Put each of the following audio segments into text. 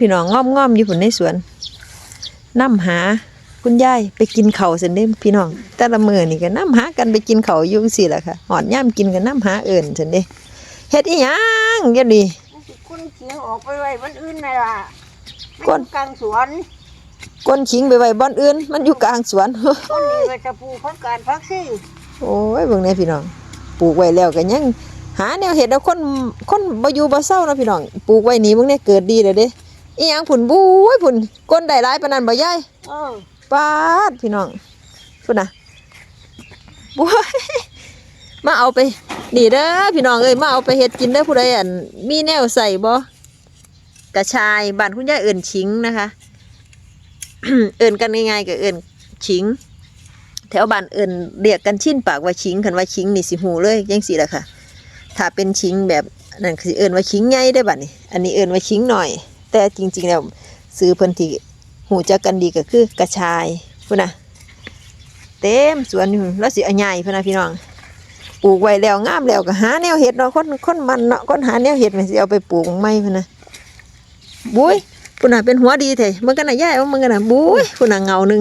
พี่น้องง้อมง้อมๆอยู่ผุนในสวนนํหาคุณยายไปกินเขาวเสร็จเด้พี่น้อง แต่ละมือนี่ก็นํหากันไปกินเขาวอยู่สิแหละค่ะหอดย่ามกินกันนํหาเอิ่นเสร็จเด้เฮ็ดอีหยังเดี๋ยวนี้มันสิคุณเสียงออกไปไว้มันอื่นไหมล่ะก้นมันอยู่กลางสวนก้นขิงไปไว้บ่อนอื่น มันอยู่กลางสวนต้นนี้ก็จะปลูกพักการพักซี่โอ้ยเบิ่งแน่พี่น้อง ปลูกไว้แล้วก็ยังหาแนวเห็ดแล้วคนคนบ่อยู่บ่เศร้านะพี่น้อง ปลูกไว้นี่เบิ่งแน่เกิดดีเลยเด้ อีหยังผุนบู้ยผุนก้นได้หลายปานนั้นบ่ยายเออปาดพี่น้องพุ่นน่ะบู้ยมาเอาไปนี่เด้อพี่น้องเอ้ยมาเอาไปเฮ็ดกินเด้อผู้ใดอันมีแนวใส่บ่กระชายบ้านคุณยายเอิ้นชิงนะคะ เอิ้นกันง่ายๆก็เอิ้นชิง แถวบ้านเอิญเรียกกันชินปากว่าชิงคันว่าชิงนี่สิหูเลยยังสิล่ะค่ะ ถ้าเป็นชิงแบบนั่นคือเอิญว่าชิงใหญ่ได้อบัดนี้ อันนี้เอิญว่าชิงหน่อย แต่จริง ๆ แล้วซื้อเพิ่นที่หูจักกันดีก็คือกระชายพุ่นนะเต็มสวนอยู่แล้วสิเอาใหญ่พุ่นนะพี่น้องปลูกไว้แล้วงามแล้วก็หาแนวเห็ดเนาะคนคนมันเนาะคนหาแนวเห็ดมันสิเอาไปปลูกใหม่พุ่นนะบุ้ยพุ่นน่ะเป็นหัวดีแท้มันก็น่ะย้ายว่ามันก็น่ะบุ้ยพุ่นน่ะเงาหนึ่ง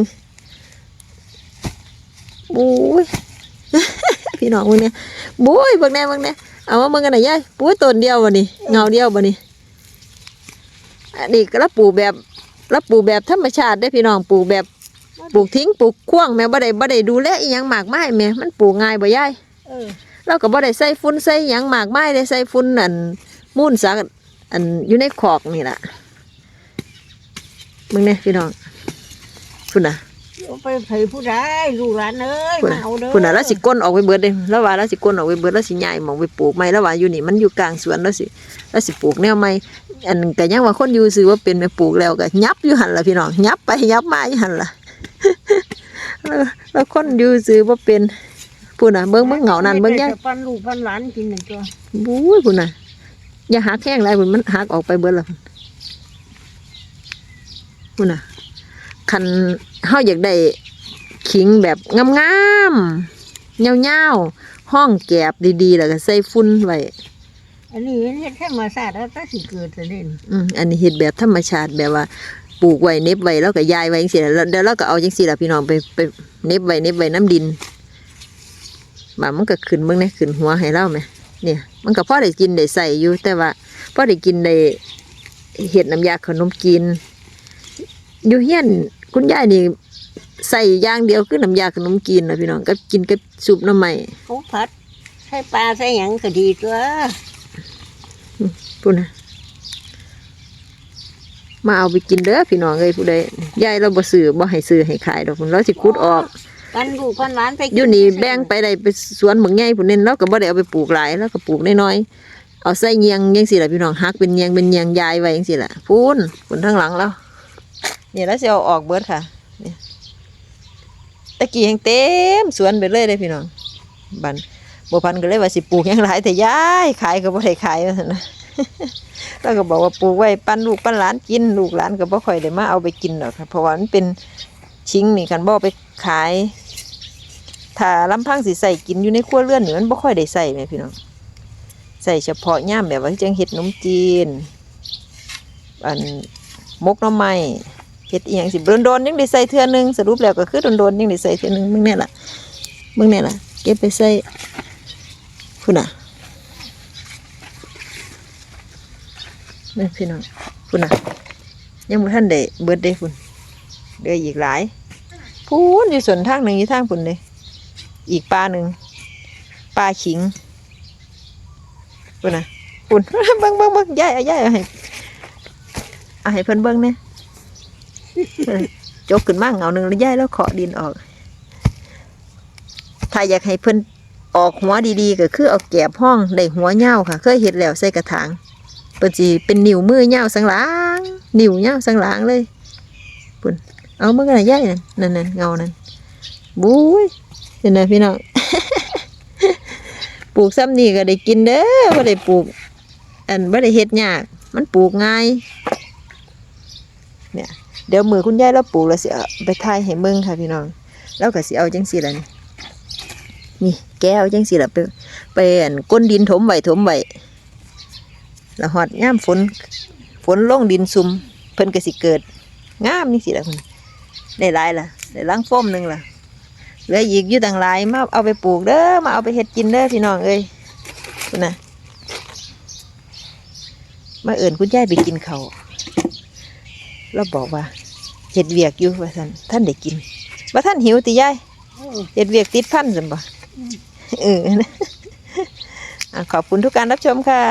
บุ้ยพี่น้องมึงเนี่ยบุ้ยเบิ่งแน่เบิ่งแน่เอามาเบิ่งกันหน่อยยายปุ้ยต้นเดียวบ่นี่เงาเดียวบ่นี่ อันนี้ก็รับปลูกแบบรับปลูกแบบธรรมชาติได้อพี่น้องปลูกแบบปลูกทิ้งปลูกขว้างแม่บ่ได้บ่ได้ดูแลอีหยังมากมายแม่มันปลูกง่ายบ่ยายเออเราก็บ่ได้ใส่ฝุ่นใส่หยังมากมายได้ใส่ฝุ่นอันมูลสักอันอยู่ในขอกนี่ล่ะมึงเนี่ยพี่น้องพุ่นน่ะเอาไปเผยผู้ใดลูกหลานเอ้ยพุ่นมาน่ะเอาเด้อพุ่นน่ะแล้วสิก้นออกไปเบิดเด้แล้วว่าแล้วสิก้นออกไปเบิดแล้วสิใหญ่หมองไปปลูกใหม่แล้วว่าอยู่นี่มันอยู่กลางสวนแล้วสิแล้วสิปลูกแนวใหม่ อันก็ยังว่าคนอยู่ซื้อว่าเป็นแม่ปลูกแล้วก็ยับอยู่หั่นล่ะพี่น้องยับไปยับมาอยู่หั่นล่ะแล้วแล้วคนอยู่ซื้อว่าเป็นพุ่นน่ะเบิ่งเบิ่งเหงานั่นเบิ่งยายจะปันลูกปันหลานกินหนึ่งตัวบู้ยพุ่นน่ะอย่าหักแห้งไรพุ่นมันหักออกไปเบิดและพุ่นน่ะคันเฮาอยากได้ขิงแบบงามๆเงาวๆห้องแกบดีๆแล้วก็ใส่ฝุ่นไว้ อันนี้เฮ็ดแค่มาศาสตร์แล้วก็สิเกิดจะเล่นอืมอันนี้เฮ็ดแบบธรรมชาติแบบว่าปลูกไว้เน็บไว้แล้วก็ย้ายไว้จังซี่แล้วเดี๋ยวเราก็เอาจังซี่ล่ะพี่น้องไปไปเน็บไว้เน็บไว้น้ำดินบามันก็ขึ้นเบิ่งแหน่ขึ้นหัวให้เราไหมเนี่ย มันก็พอได้กินได้ใส่อยู่ แต่ว่าพอได้กินได้เฮ็ดน้ำยาขนมกิน อยู่เฮียนคุณยายนี่ใส่อย่างเดียวคือน้ำยาขนมกินนะพี่น้องก็กินกับซุปหน้ำใหม่เขาผัดใส่ปลาใส่หยังก็ดีตัว พูดนะมาเอาไปกินเด้อพี่น้องเอ้ยผู้ใดยายเราบ่ซื้อบ่ให้ซื้อให้ขายดอกพุ่นเราสิขุดออกปันลูกปันหลานไปกิอยู่นี่แบ่งไปได้ไปสวนบางใหญ่พุ่นเน้นเราก็บ่ได้เอาไปปลูกหลายแล้วก็ปลูกน้อยๆเอาใส่เงียงจังซี่ล่ะพี่น้องหักเป็นเงียงเป็นเงียงยายไว้จังซี่ล่ะพูนพุ่นทางหลังแล้วนี่แล้วสิเอาออกเบิดค่ะนี่ตะกี้ยังเต็มสวนไปเลยเด้อพี่น้องบันบ่พันก็เลยว่าสิปลูกหยังหลายแต่ยายขายก็บ่ได้ขายว่าซั่นนะ แล้วก็บอกว่าปลูกไว้ปั้นลูกปั้นหลานกิน ลูกหลานก็บ่ค่อยได้มาเอาไปกินหรอกค่ะเพราะว่ามันเป็นชิงนี่คันบ่ไปขาย ถ้าลำพังสิใส่กินอยู่ในครัวเรือนนี่มันบ่ค่อยได้ใส่แม่พี่น้องใส่เฉพาะย่ามแบบว่าจังเฮ็ดนมจีน อันมกน้ำไม้เฮ็ดอีหยังสิโดนๆยังได้ใส่เทื่อนึงสรุปแล้วก็คือโดนๆยังได้ใส่เทื่อนึงมึงแน่ล่ะมึงแน่ล่ะเก็บไปใส่พุ่นน่ะ นี่พี่น้องคุณน่ะ ยังบ่ทันได้เบิดได้คุณเดืออีกหลายพูนอยู่ส่วนทางหนึ่งอยู่ทางคุณเลยอีกปลาหนึ่งปลาขิงคุณน่ะคุณเบิ้งเบิ้งเบิ้งย่ายเอาย่ายเอาให้เอาให้เพิ่นเบิ้งเนี่ยจกขึ้นมาเงาหนึ่งแล้วย่ายแล้วเคาะดินออก ถ้าอยากให้เพิ่นออกหัวดีๆ ก็คือเอาแกบห้องได้หัวเหย้าค่ะ เคยเห็ดแล้วใส่กระถาง เปิดจีเป็นนิ้วมือเหย้าสังหลางนิ้วเหย้าสังหลางเลยปุ่นเอาเมื่อกันย่ายนั่นนั่นเงานั่นบุ้ยเห็นไหมพี่น้องปลูกซ้ำนี่ก็ได้กินเด้อบ่ได้ปลูก อันบ่ได้เฮ็ดยาก มันปลูกง่ายเนี่ยเดี๋ยวมือคุณยายเราปลูกแล้วสิไปถ่ายให้เบิ่งค่ะพี่น้องแล้วก็สิเอาจังซี่ล่ะนี่นี่แก้วจังซี่ล่ะไปไปอันก้นดินถมไว้ถมไว้ แล้วหอดย่ามฝนฝนลงดินซุมเพิ่นก็สิเกิดงามนี่สิละคุณได้หลายล่ะได้ล้างฟ้มหนึ่งล่ะเหลืออีกอยู่ต่างหลายมาเอาไปปลูกเด้อมาเอาไปเฮ็ดกินเด้อพี่น้องเอ้ยคุณนะมาเอิ่นคุณยายไปกินเขาเราบอกว่าเฮ็ดเวียกอยู่ว่าท่านท่านได้กินว่าท่านหิวติยายเออเฮ็ดเวียกติดพันซั่นบ่เอออะขอบคุณทุกการรับชมค่ะ